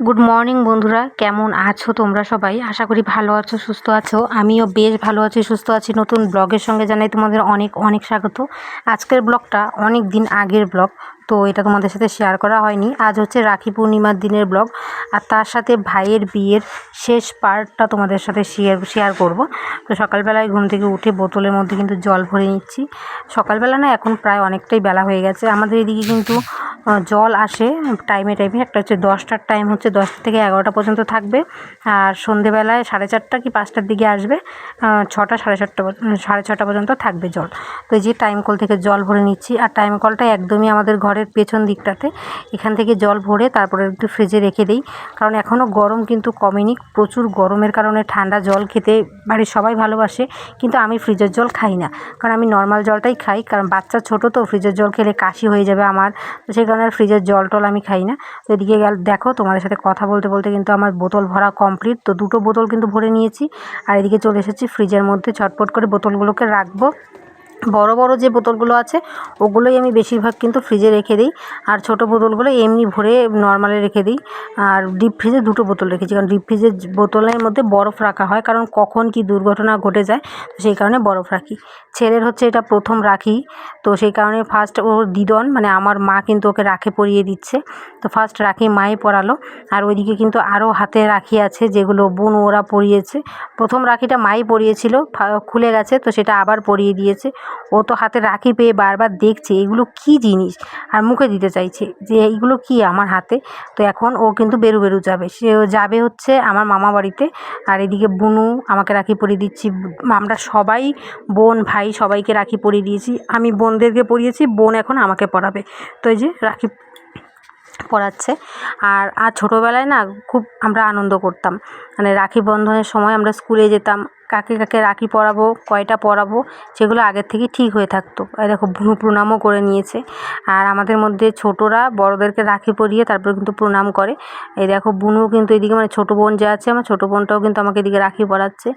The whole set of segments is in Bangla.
গুড মর্নিং বন্ধুরা। কেমন আছো তোমরা সবাই? আশা করি ভালো আছো, সুস্থ আছো। আমিও বেশ ভালো আছি, সুস্থ আছি। নতুন ব্লগের সঙ্গে জানাই তোমাদের অনেক অনেক স্বাগত। আজকের ব্লগটা অনেক দিন আগের ব্লগ। তো এটা তোমাদের সাথে শেয়ার করা হয়নি। আজ হচ্ছে রাখি পূর্ণিমার দিনের ব্লগ আর তার সাথে ভাইয়ের বিয়ের শেষ পার্টটা তোমাদের সাথে শেয়ার শেয়ার করব। তো সকালবেলায় ঘুম থেকে উঠে বোতলের মধ্যে কিন্তু জল ভরে নিচ্ছি। সকালবেলা না এখন প্রায় অনেকটাই বেলা হয়ে গেছে। আমাদের এদিকে কিন্তু জল আসে টাইমে টাইমে একটা হচ্ছে দশটার টাইম হচ্ছে দশটা থেকে এগারোটা পর্যন্ত থাকবে। আর সন্ধেবেলায় সাড়ে চারটা কি পাঁচটার দিকে আসবে ছটা, সাড়ে চারটা সাড়ে ছটা পর্যন্ত থাকবে জল। তো যে টাইম কল থেকে জল ভরে নিচ্ছি। আর টাইম কলটা একদমই আমাদের ঘরের পেছন দিকটাতে। এখান থেকে জল ভরে তারপরে একটু ফ্রিজে রেখে দিই। কারণ এখনও গরম কিন্তু কমেনি। প্রচুর গরমের কারণে ঠান্ডা জল খেতে বাড়ির সবাই ভালোবাসে। কিন্তু আমি ফ্রিজের জল খাই না। কারণ আমি নর্মাল জলটাই খাই। কারণ বাচ্চা ছোটো তো ফ্রিজের জল খেলে কাশি হয়ে যাবে আমার। তো সেই কারণে ফ্রিজের জল টল আমি খাই না। তো এদিকে গেল, দেখো তোমাদের সাথে কথা বলতে বলতে কিন্তু আমার বোতল ভরা কমপ্লিট তো দুটো বোতল কিন্তু ভরে নিয়েছি। আর এদিকে চলে এসেছি ফ্রিজের মধ্যে। ছটপট করে বোতলগুলোকে রাখব। বড় বড় যে বোতলগুলো আছে, ওগুলোই আমি বেশিরভাগ কিন্তু ফ্রিজে রেখে দিই। আর ছোটো বোতলগুলো এমনি ভরে নর্মালে রেখে দিই। আর ডিপ ফ্রিজে দুটো বোতল রেখেছি, কারণ ডিপ ফ্রিজের বোতলের মধ্যে বরফ রাখা হয়, কারণ কখন কি দুর্ঘটনা ঘটে যায় সেই কারণে বরফ রাখি। ছেলের হচ্ছে এটা প্রথম রাখি, তো সেই কারণে ফার্স্ট ওর দিদন মানে আমার মা কিন্তু ওকে রাখে পরিয়ে দিচ্ছে। তো ফার্স্ট রাখি মায়ে পরালো। আর ওইদিকে কিন্তু আরও হাতে রাখি আছে, যেগুলো বোন ওরা পরিয়েছে। প্রথম রাখিটা মাই পরিয়েছিল খুলে গেছে, তো সেটা আবার পরিয়ে দিয়েছে। ও তো হাতে রাখি পেয়ে বারবার দেখছে এগুলো কি জিনিস? আর মুখে দিতে চাইছে যে এইগুলো কি আমার হাতে? তো এখন ও কিন্তু বেরু বেরু যাবে। সে ও যাবে হচ্ছে আমার মামা বাড়িতে। আর এদিকে বুনু আমাকে রাখি পরিয়ে দিচ্ছি। আমরা সবাই, বোন, ভাই সবাইকে রাখি পরিয়ে দিয়েছি। আমি বোনদেরকে পরিয়েছি, বোন এখন আমাকে পরাবে। তো এই যে রাখি পড়াচ্ছে আর আর ছোটোবেলায় না খুব আমরা আনন্দ করতাম। মানে রাখি বন্ধনের সময় আমরা স্কুলে যেতাম। কাকে কাকে রাখি পরাবো, কয়টা পরাবো, সেগুলো আগের থেকে ঠিক হয়ে থাকতো। এই দেখো বুনু প্রণামও করে নিয়েছে। আর আমাদের মধ্যে ছোটরা বড়দেরকে রাখি পরিয়ে তারপর কিন্তু প্রণাম করে। এই দেখো বুনু কিন্তু এদিকে মানে ছোটো বোন যে আছে, আমার ছোটো বোনটাও কিন্তু আমাকে এদিকে রাখি পরাচ্ছে।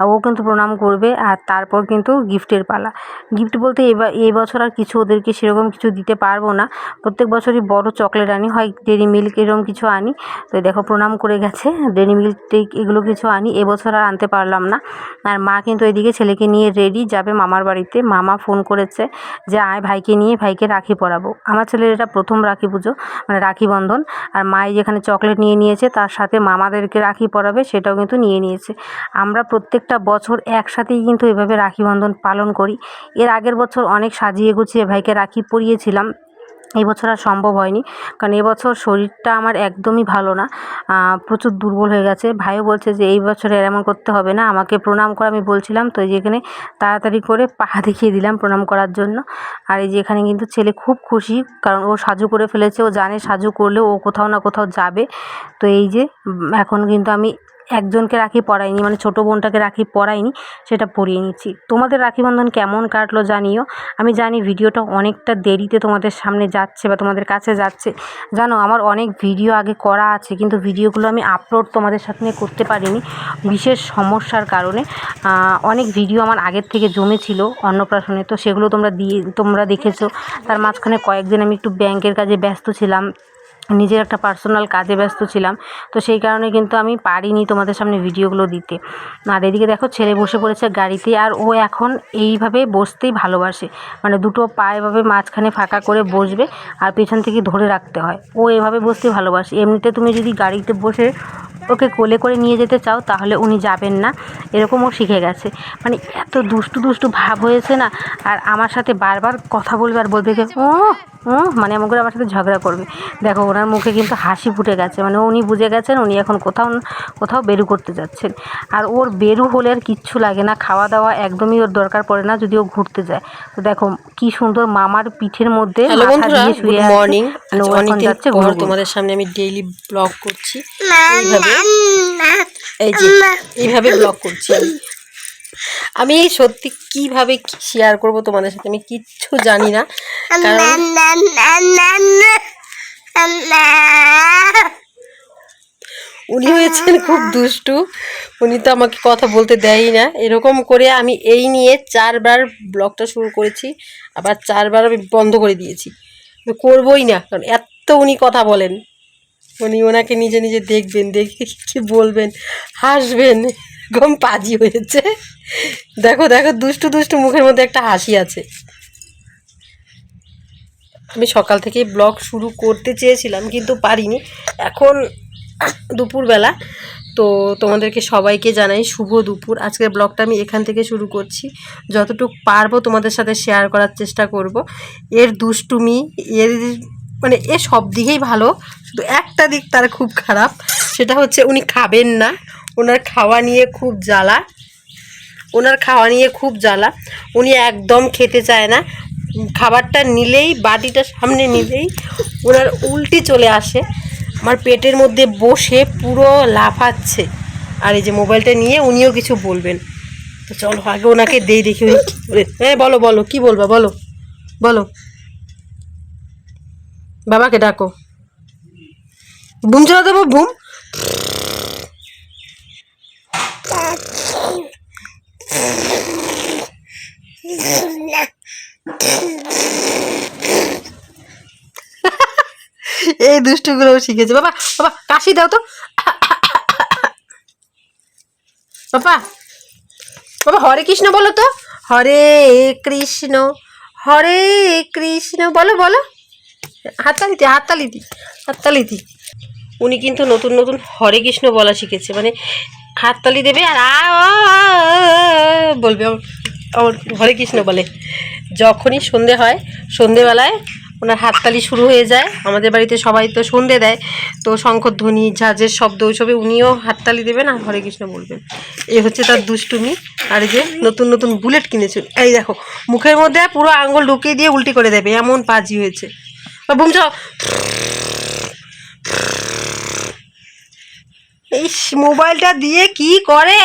আর ও কিন্তু প্রণাম করবে, আর তারপর কিন্তু গিফটের পালা। গিফট বলতে এবার এই বছর আর কিছু ওদেরকে সেরকম কিছু দিতে পারব না। প্রত্যেক বছরই বড় চকলেট আনি, হয় ডেরি মিল্ক এরকম কিছু আনি। তো দেখো, প্রণাম করে গেছে, ডেরি মিল্ক এগুলো কিছু আনি এবছর আর আনতে পারলাম না। আর মা কিন্তু এদিকে ছেলেকে নিয়ে রেডি যাবে মামার বাড়িতে। মামা ফোন করেছে যে, আয় ভাইকে নিয়ে, ভাইকে রাখি পরাবো। আমার ছেলের এটা প্রথম রাখি পুজো মানে রাখি বন্ধন। আর মাই যেখানে চকলেট নিয়ে নিয়েছে, তার সাথে মামাদেরকে রাখি পরাবে, সেটাও কিন্তু নিয়ে নিয়েছে। আমরা প্রত্যেকটা বছর একসাথেই কিন্তু এভাবে রাখি বন্ধন পালন করি। এর আগের বছর অনেক সাজিয়ে গুছিয়ে ভাইকে রাখি পরিয়েছিলাম। এই বছর আর সম্ভব হয়নি। কারণ এবছর শরীরটা আমার একদমই ভালো না। প্রচুর দুর্বল হয়ে গেছে। ভাইও বলছে যে, এই বছরে এমন করতে হবে না। আমাকে প্রণাম করা। আমি বলছিলাম, তো এই যে এখানে তাড়াতাড়ি করে পা দেখিয়ে দিলাম প্রণাম করার জন্য। আর এই যে এখানে কিন্তু ছেলে খুব খুশি, কারণ ও সাজু করে ফেলেছে। ও জানে সাজু করলে ও কোথাও না কোথাও যাবে। তো এই যে এখন কিন্তু আমি একজনকে রাখি পরাইনি মানে ছোটো বোনটাকে রাখি পরাইনি, সেটা পরিয়ে নিচ্ছি। তোমাদের রাখি বন্ধন কেমন কাটলো জানিও। আমি জানি ভিডিওটা অনেকটা দেরিতে তোমাদের সামনে যাচ্ছে বা তোমাদের কাছে যাচ্ছে। জানো, আমার অনেক ভিডিও আগে করা আছে, কিন্তু ভিডিওগুলো আমি আপলোড তোমাদের সাথে করতে পারিনি, বিশেষ সমস্যার কারণে। অনেক ভিডিও আমার আগের থেকে জমেছিল অন্নপ্রাশনে, তো সেগুলো তোমরা দিয়ে, তোমরা দেখেছ। তার মাঝখানে কয়েকদিন আমি একটু ব্যাংকের কাজে ব্যস্ত ছিলাম। নিজের একটা পার্সোনাল কাজে ব্যস্ত ছিলাম। তো সেই কারণে কিন্তু আমি পারিনি তোমাদের সামনে ভিডিওগুলো দিতে। আর এদিকে দেখো, ছেলে বসে পড়েছে গাড়িতে আর ও এখন এইভাবে বসতেই ভালোবাসে। মানে দুটো পা এভাবে মাঝখানে ফাঁকা করে বসবে আর পেছন থেকে ধরে রাখতে হয়। ও এভাবে বসতে ভালোবাসে। এমনিতে তুমি যদি গাড়িতে বসে ওকে কোলে করে নিয়ে যেতে চাও তাহলে উনি যাবেন না। এরকমও শিখে গেছে। মানে এত দুষ্টু দুষ্টু ভাব হয়েছে না আর আমার সাথে বারবার কথা বলবে আর বলবে ও ও মানে এমন করে আমার সাথে ঝগড়া করবে। দেখো ওনার মুখে কিন্তু হাসি ফুটে গেছে। মানে উনি বুঝে গেছেন উনি এখন কোথাও কোথাও বেরু করতে যাচ্ছেন। আর ওর বেরু হলে আর কিচ্ছু লাগে না। খাওয়া দাওয়া একদমই ওর দরকার পড়ে না যদি ও ঘুরতে যায়। তো দেখো কি সুন্দর মামার পিঠের মধ্যে মর্নিং অনেকদিন যাচ্ছে পর তোমাদের সামনে আমি ডেইলি ব্লগ করছি। এইভাবে এই যে এইভাবে ব্লগ করছি আমি। আমি সত্যি কীভাবে শেয়ার করব তোমাদের সাথে আমি কিচ্ছু জানি না। উনি হয়েছেন খুব দুষ্টু। উনি তো আমাকে কথা বলতে দেয়ই না। এরকম করে আমি এই নিয়ে চারবার ব্লগটা শুরু করেছি। আবার চারবার আমি বন্ধ করে দিয়েছি। করবই না কারণ এত উনি কথা বলেন। উনি ওনাকে নিজে নিজে দেখবেন, দেখে কি বলবেন, হাসবেন, গম পাজি হয়েছে। দেখো দেখো, দুষ্টু দুষ্টু মুখের মধ্যে একটা হাসি আছে। আমি সকাল থেকেই ব্লগ শুরু করতে চেয়েছিলাম, কিন্তু পারিনি। এখন দুপুরবেলা, তো তোমাদেরকে সবাইকে জানাই শুভ দুপুর। আজকের ব্লগটা আমি এখান থেকে শুরু করছি। যতটুকু পারব তোমাদের সাথে শেয়ার করার চেষ্টা করব। এর দুষ্টুমি, এর মানে এ সব দিকেই ভালো। শুধু একটা দিক তার খুব খারাপ, সেটা হচ্ছে উনি খাবেন না। ওনার খাওয়া নিয়ে খুব জ্বালা। ওনার খাওয়া নিয়ে খুব জ্বালা। উনি একদম খেতে চায় না। খাবারটা নিলেই, বাটিটা সামনে নিলেই ওনার উল্টি চলে আসে। আমার পেটের মধ্যে বসে পুরো লাফাচ্ছে। আর এই যে মোবাইলটা নিয়ে উনিও কিছু বলবেন। তো চলো আগে ওনাকে দেই দেখি হ্যাঁ বলো বলো, কি বলবা? বলো বলো। বাবাকে ডাকো। বুম চলা দেবো, বুম। এই দুষ্টুগুলোও শিখেছে। বাবা বাবা, কাশি দাও তো। বাবা বাবা, হরে কৃষ্ণ বলো তো। হরে কৃষ্ণ হরে কৃষ্ণ, বলো বলো। হাততালি দি হাততালি দি হাততালি দি। উনি কিন্তু নতুন নতুন হরে কৃষ্ণ বলা শিখেছে মানে হাততালি দেবে আর আ বলবে আমার- হরে কৃষ্ণ বলে। যখনই সন্ধে হয়, সন্ধেবেলায় ওনার হাততালি শুরু হয়ে যায়। আমাদের বাড়িতে সবাই তো সন্ধে দেয়, তো শঙ্খধ্বনি ঝাঁঝের শব্দ ওইসবে উনিও হাততালি দেবেন আর হরে কৃষ্ণ বলবেন। এ হচ্ছে তার দুষ্টুমি, আর যে নতুন নতুন বুলেট কিনেছেন এই দেখো, মুখের মধ্যে পুরো আঙ্গুল ঢুকিয়ে দিয়ে উল্টি করে দেবে, এমন পাজি হয়েছে। বা বুম চাও এই মোবাইলটা দিয়ে কি করে?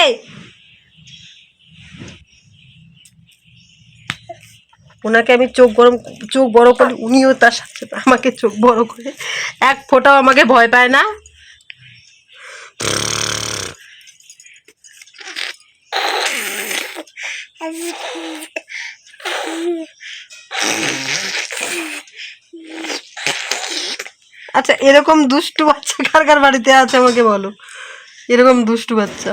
ওনাকে আমি চোখ গরম চোখ বড় করি উনিও তার সাথে সাথে আমাকে চোখ বড় করে। এক ফোঁটাও আমাকে ভয় পায় না। আচ্ছা এরকম দুষ্টু বাচ্চা কার কার বাড়িতে আছে আমাকে বলো? এরকম দুষ্টু বাচ্চা।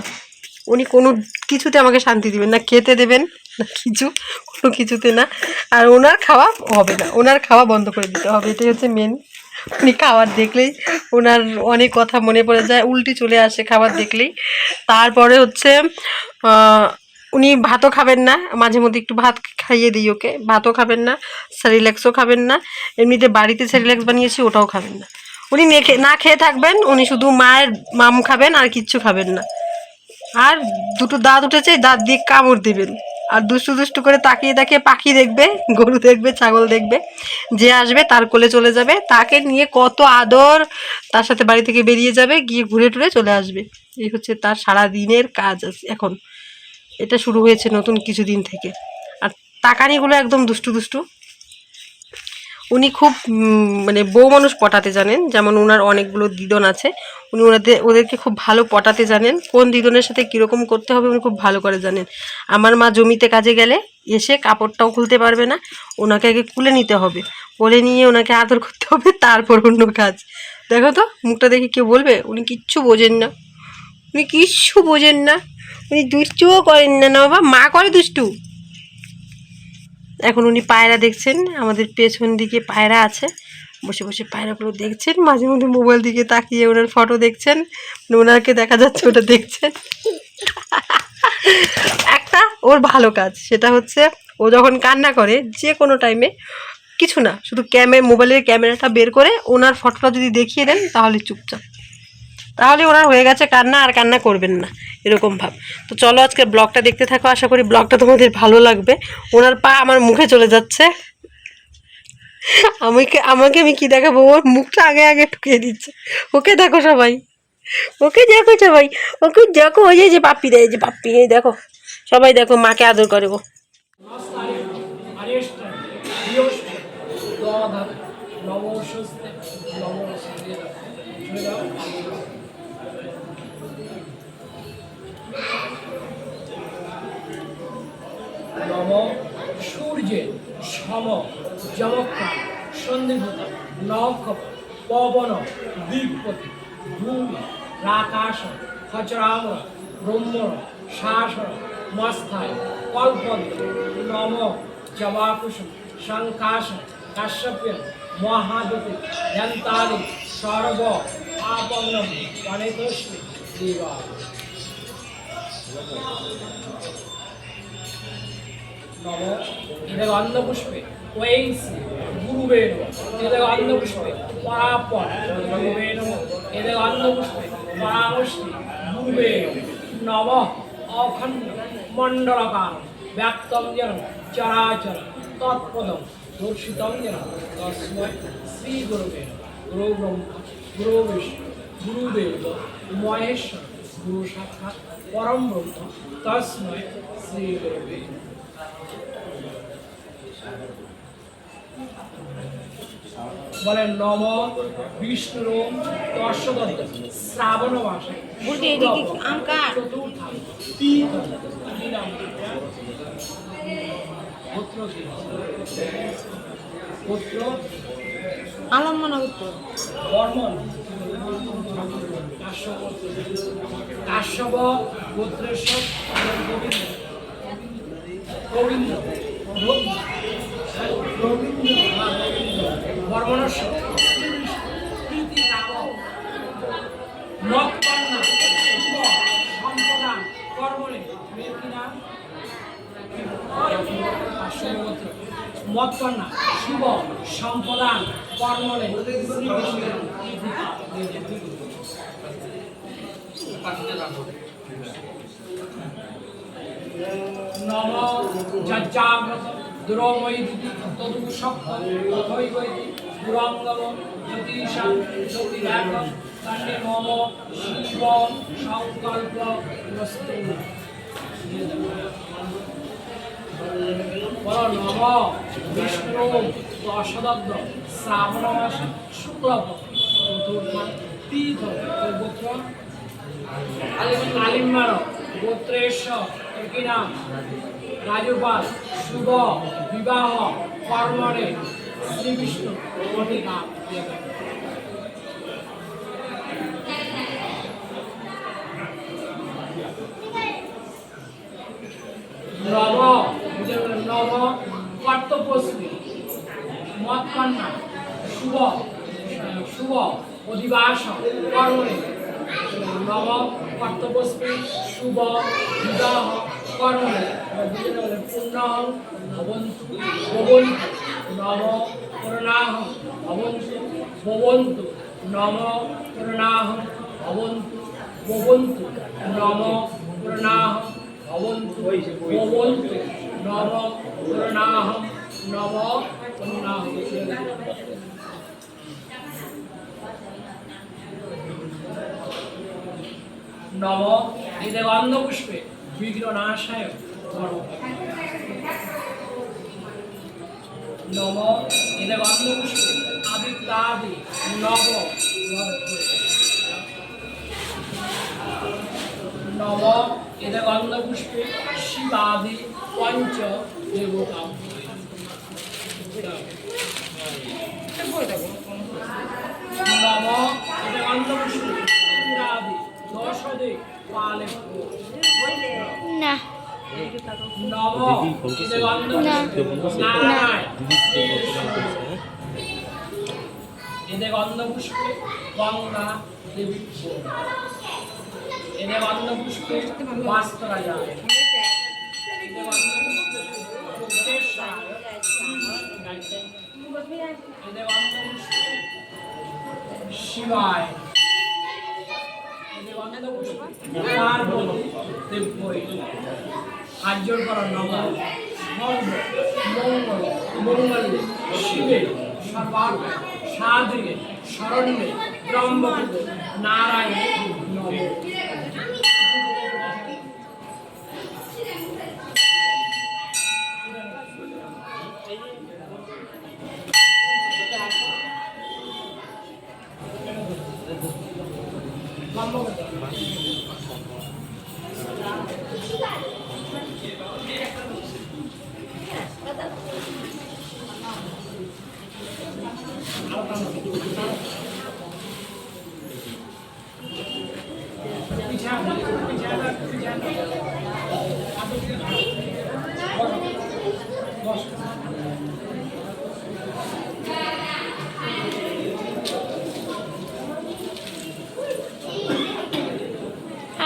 উনি কোনো কিছুতে আমাকে শান্তি দিবেন না, খেতে দেবেন না কিছু, কোনো কিছুতে না। আর ওনার খাওয়া হবে না, ওনার খাওয়া বন্ধ করে দিতে হবে, এটাই হচ্ছে মেন উনি খাবার দেখলেই, ওনার অনেক কথা মনে পড়ে যায়, উল্টি চলে আসে খাবার দেখলেই। তারপরে হচ্ছে উনি ভাতও খাবেন না, মাঝে মধ্যে একটু ভাত খাইয়ে দিই ওকে। ভাতও খাবেন না স্যারিল্যাক্সও খাবেন না, এমনিতে বাড়িতে স্যারিল্যাক্স বানিয়েছি, ওটাও খাবেন না। উনি নে খেয়ে থাকবেন, উনি শুধু মায়ের মাম খাবেন আর কিচ্ছু খাবেন না। আর দুটো দাঁত উঠেছে দাঁত দিয়ে কামড় দিবেন। আর দুষ্টু দুষ্টু করে তাকিয়ে তাকিয়ে পাখি দেখবে, গরু দেখবে, ছাগল দেখবে, যে আসবে তার কোলে চলে যাবে। তাকে নিয়ে কত আদর, তার সাথে বাড়ি থেকে বেরিয়ে যাবে, গিয়ে ঘুরে টুরে চলে আসবে। এই হচ্ছে তার সারা দিনের কাজ আছে এখন। এটা শুরু হয়েছে নতুন কিছুদিন থেকে। আর তাকানিগুলো একদম দুষ্টু দুষ্টু। উনি খুব মানে বউ মানুষ পটাতে জানেন, যেমন ওনার অনেকগুলো দিদন আছে। উনি ওনাদের ওদেরকে খুব ভালো পটাতে জানেন, কোন দিদনের সাথে কীরকম করতে হবে উনি খুব ভালো করে জানেন। আমার মা জমিতে কাজে গেলে এসে কাপড়টাও খুলতে পারবে না, ওনাকে আগে কুলে নিতে হবে। কোলে নিয়ে ওনাকে আদর করতে হবে, তারপর অন্য কাজ। দেখো তো, মুখটা দেখে কেউ বলবে, উনি কিচ্ছু বোঝেন না। উনি কিচ্ছু বোঝেন না। উনি দুষ্টুও করেন না বাবা, মা করে দুষ্টু। এখন উনি পায়রা দেখছেন, আমাদের পেছন দিকে পায়রা আছে। বসে বসে পায়রাগুলো দেখছেন, মাঝে মধ্যে মোবাইল দিকে তাকিয়ে ওনার ফটো দেখছেন মানে ওনাকে দেখা যাচ্ছে, ওটা দেখছেন। একটা ওর ভালো কাজ, সেটা হচ্ছে ও যখন কান্না করে, যে কোনো টাইমে কিছু না, শুধু ক্যামেরা মোবাইলের ক্যামেরাটা বের করে ওনার ফটোটা যদি দেখিয়ে দেন, তাহলে চুপচাপ। তাহলে ওনার হয়ে গেছে কান্না, আর কান্না করবেন না, এরকম ভাব। তো চলো আজকে ব্লগটা দেখতে থাকো, আশা করি ব্লগটা তোমাদের ভালো লাগবে। ওনার পা আমার মুখে চলে যাচ্ছে। আমাকে আমাকে আমি কি দেখাবো? ওর মুখটা আগে আগে ঢুকিয়ে দিচ্ছে। ওকে দেখো সবাই। ওকে দেখো সবাই। ওকে দেখো, ওই যে- যে পাপ্পি দেয় যে পাপ্পি, এই দেখো। সবাই দেখো, মাকে আদর করে গো। নম সূর্যে সম যমকা সন্ধিভূত নখ পবন দিগপতি ভূমি রাকাশ খচরাম ব্রহ্ম শাসন মস্থায়, কল্পন্ত, নম জবাকুসুম শঙ্কাশ কাশ্যপ্য মহাদুতি যন্তারি সর্ব, আপন্নম গণেতস্মি দেবা নম এদের অন্নপুষ্পে ওয়েংসি গুরুবে নম এদের অন্নপুষ্পে পরাপর গুরুবে নম এদের অন্নপুষ্পে পরামষ্টি গুরুবে নম, অখণ্ড, মণ্ডলকার ব্যক্তম যেন, চরাচর, তৎপদম, দর্শিতম যেন মহেশ্বর গুরু সাক্ষাৎ, পরম ব্রহ্ম তস্মৈ শ্রী গুরুবে বলেন নম বিষ্ণু দর্শদত্ত শ্রাবণ মাসে। চতুর্থ পুত্র আলম্বনা উত্তর। বর্মন। কাশ্যপ কাশ্যপ গোত্রেশ্বর গোবিন্দ। গোবিন্দ। বর্মণস্ব প্রীতি শুভ সম্পদান কর্মণে নম? যজ্জাগ্রত দুরময়িতি তদু সপ্ত তথৈবৈতি দুরঙ্গম জ্যোতিষাম জ্যোতিরাগ কাণ্ডে মম, শিব, সংকল্প নম, বিষ্ণু দশদগ্ধ শ্রাবণ মাস, শুক্লপক্ষ, চতুর্থ তীর্থ গোত্র, আলিম্বার গোত্রেশ্বর রাজুপাল, শুভ, বিবাহ কর্মণে শ্রী বিষ্ণু কোটি নাম নব নব, কর্তব্যশ্রী মৎপন্না শুভ শুভ অধিবাস কর্মণে। নব, কর্তব্যশ্রী, শুভ, বিবাহ, কর্মণে। পুণ্য ভবন্তু ভবন্তু নম করুণাহ ভবন্তু ভবন্তু, নম করুণাহ ভবন্তু ভবন্তু, নম করুণাহ ভবন্তু ভবন্তু, নম করুণাহ নম করুণাহ নম অন্ধপুষ্পে বিঘ্ন নাশায় নম এদের অন্ধপুষ্পে আদিত্যাদি নব নম এদের অন্ধপুষ্পে শিবাদি পঞ্চ দেবতা নম এদের অন্ধপুষ্পে ইন্দ্রাদি দশদে পালে নব এদের গন্ধপুষ্পে দেবী এদের গন্ধপুষ্পে বাস্তরা যায় শিবায় এদের গন্ধপুষ্পে পার্বতী দেব্যই আর্যর কর করার সর্ব মঙ্গল মঙ্গল শিবে সর্বার্থ সাধে শরণ্যে ব্রহ্মপুর নারায়ণ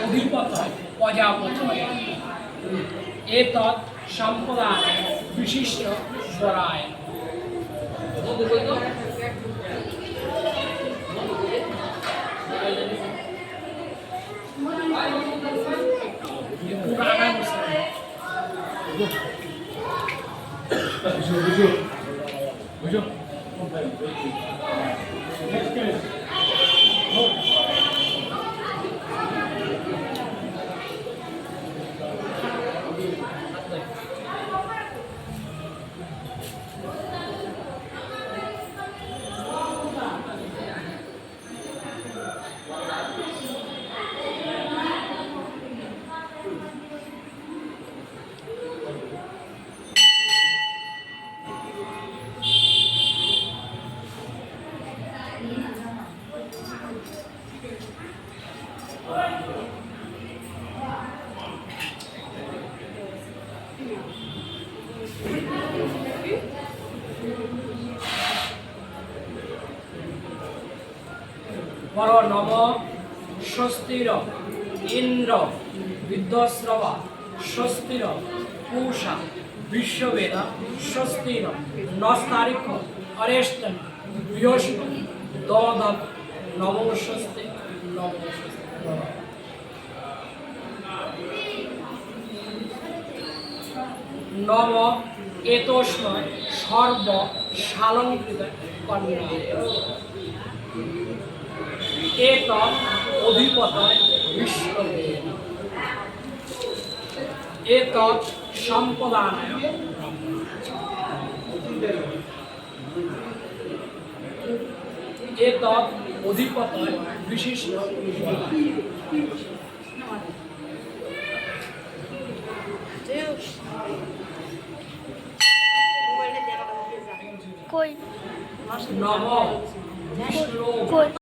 অধিপত প্রজাপতয় এতৎ সম্প্রদায় বিশিষ্ট স্বরায় পুরানা পর নব স্বস্তির ইন্দ্র বিদ্যস্রব স্বস্তির পূষা বিশ্ববেদ স্বস্তির নস্তারিখ অরেষ্টন বৃহস্পতি দদ নবম স্বস্তি, নব এতস্ম সর্ব সালঙ্কৃত কন্যা। এতৎ অধিপত এতৎ সম্পদানায় এতৎ অধিপত বিশিষ্ট। কই? নব বিষ্ণু।